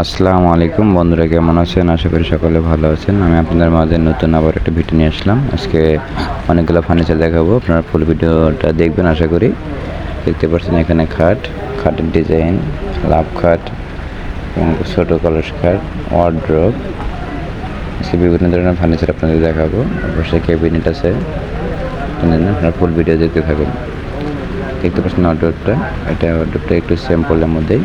আসসালামু আলাইকুম। বন্ধুরা, কেমন আছেন? আশা করি সকলে ভালো আছেন। আমি আপনাদের মাঝে নতুন আবার একটা ভিডিও নিয়ে আসলাম। আজকে অনেকগুলো ফার্নিচার দেখাবো। আপনারা ফুল ভিডিওটা দেখবেন, আশা করি। দেখতে পাচ্ছেন এখানে খাট, খাটের ডিজাইন লাভ খাট এবং ছোটো কলস খাট ওয়ার্ড্রোব আজকে বিভিন্ন ধরনের ফার্নিচার আপনাদের দেখাবো। অবশ্যই ক্যাবিনেট আছে। আপনারা ফুল ভিডিও দেখতে থাকুন। দেখতে পাচ্ছেন অর্ডারটা। এটা অর্ডারটা একটু স্যাম্পলের মধ্যেই।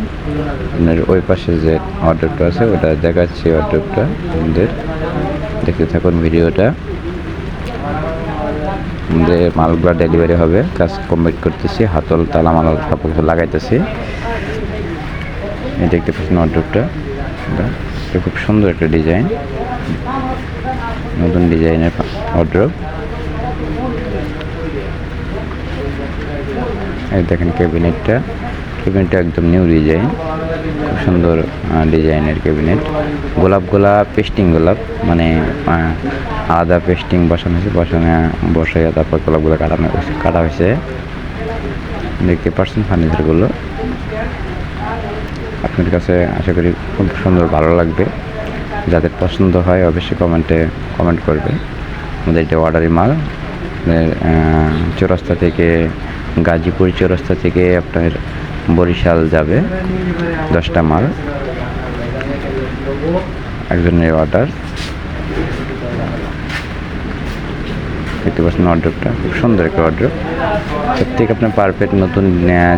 আপনার ওই পাশে যে অর্ডারটা আছে, ওটা দেখাচ্ছি অর্ডারটা আমাদের দেখতে থাকুন ভিডিওটা। আমাদের মালগুলো ডেলিভারি হবে, কাজ কমপ্লিট করতেছি, হাতল তালা মাল সব কিছু লাগাইতেছি। এই দেখতে পাচ্ছেন অর্ডারটা। খুব সুন্দর একটা ডিজাইন। নতুন ডিজাইনের অর্ডার। এই দেখেন ক্যাবিনেটটা। ক্যাবিনেটটা একদম নিউ ডিজাইন খুব সুন্দর ডিজাইনের ক্যাবিনেট। গোলাপ গোলাপ পেস্টিং গোলাপ মানে আলাদা পেস্টিং বসানো হয়েছে, বসানো, বসাইয়া তারপর গোলাপগুলো কাটানো কাটা হয়েছে। দেখতে পাচ্ছেন ফার্নিচারগুলো। আপনার কাছে আশা করি খুব সুন্দর, ভালো লাগবে। যাদের পছন্দ হয় অবশ্যই কমেন্টে কমেন্ট করবে আমাদের এটা অর্ডারি মাল। চৌরাস্তা থেকে গাজীপুর চৌরাস্তা থেকে আপনার বরিশাল যাবে, দশটা মাল। একজনের অর্ডার দেখতে পাচ্ছেন অর্ডারটা খুব সুন্দর একটা অর্ডার থেকে আপনার পারফেক্ট নতুন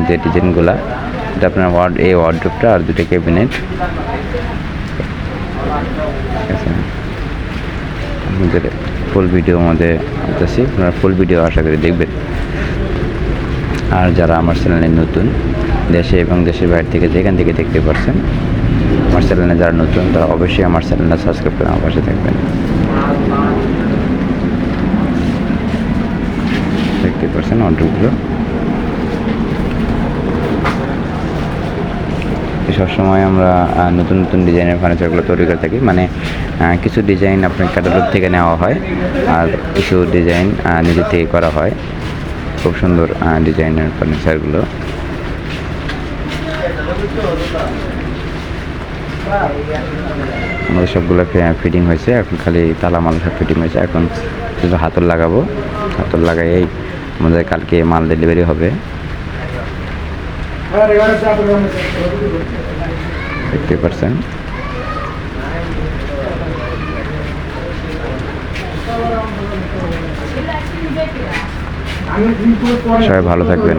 যে ডিজাইনগুলো এটা আপনার ওয়ার্ড এই ওয়ার্ড্রোপটা আর দুটো ক্যাবিনেট আপনাদের ফুল ভিডিও আমাদের আনতেছি আপনারা ফুল ভিডিও আশা করি দেখবেন। আর যারা আমার চ্যানেলে নতুন, দেশে এবং দেশের বাইরে থেকে যেখান থেকে দেখতে পারছেন, আমার চ্যানেলে যারা নতুন, তারা অবশ্যই আমার চ্যানেলটা সাবস্ক্রাইব করে আমার পাশে থাকবেন। দেখতে পারছেন অর্ডারগুলো সবসময় আমরা নতুন নতুন ডিজাইনের ফার্নিচারগুলো তৈরি করে থাকি। মানে কিছু ডিজাইন আপনার ক্যাটালগ থেকে নেওয়া হয়, আর কিছু ডিজাইন নিজে থেকে করা হয়। খুব সুন্দর ডিজাইনের ফার্নিচারগুলো আমাদের সবগুলো ফিটিং হয়েছে, এখন খালি তালা মাল সব ফিটিং হয়েছে। এখন শুধু হাতল লাগাবো। হাতল লাগাইয়েই আমাদের কালকে মাল ডেলিভারি হবে। দেখতে পাচ্ছেন সবাই ভালো থাকবেন।